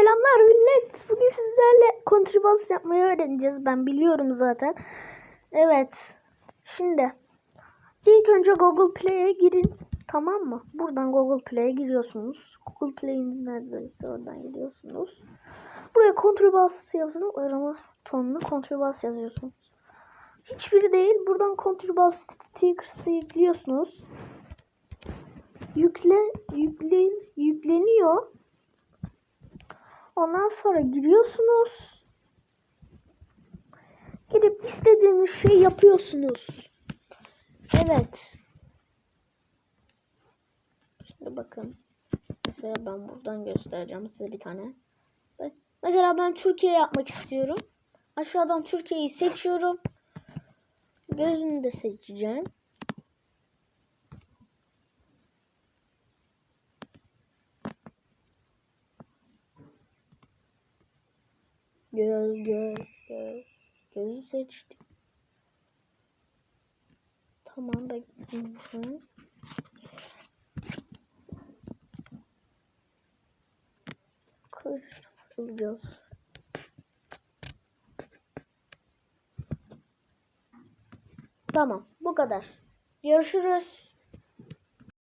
Selamlar millet. Bugün sizlerle kontrbas yapmayı öğreneceğiz. Ben biliyorum zaten. Evet. Şimdi ilk önce Google Play'e girin. Tamam mı? Buradan Google Play'e giriyorsunuz. Google Play'in neredeyse oradan gidiyorsunuz. Buraya kontrbas yazın. Arama tonunu kontrbas yazıyorsunuz. Hiçbiri değil. Buradan kontrbas stickers'ı yüklüyorsunuz. Yükle, yükle, yükleniyor. Ondan sonra giriyorsunuz. Girip istediğiniz şeyi yapıyorsunuz. Evet. Şimdi bakın. Mesela ben buradan göstereceğim size bir tane. Mesela ben Türkiye yapmak istiyorum. Aşağıdan Türkiye'yi seçiyorum. Gözünü de seçeceğim. Göz, göz, göz. Gözü seçtim. Tamam bekliyorum. Göz. Tamam bu kadar. Görüşürüz.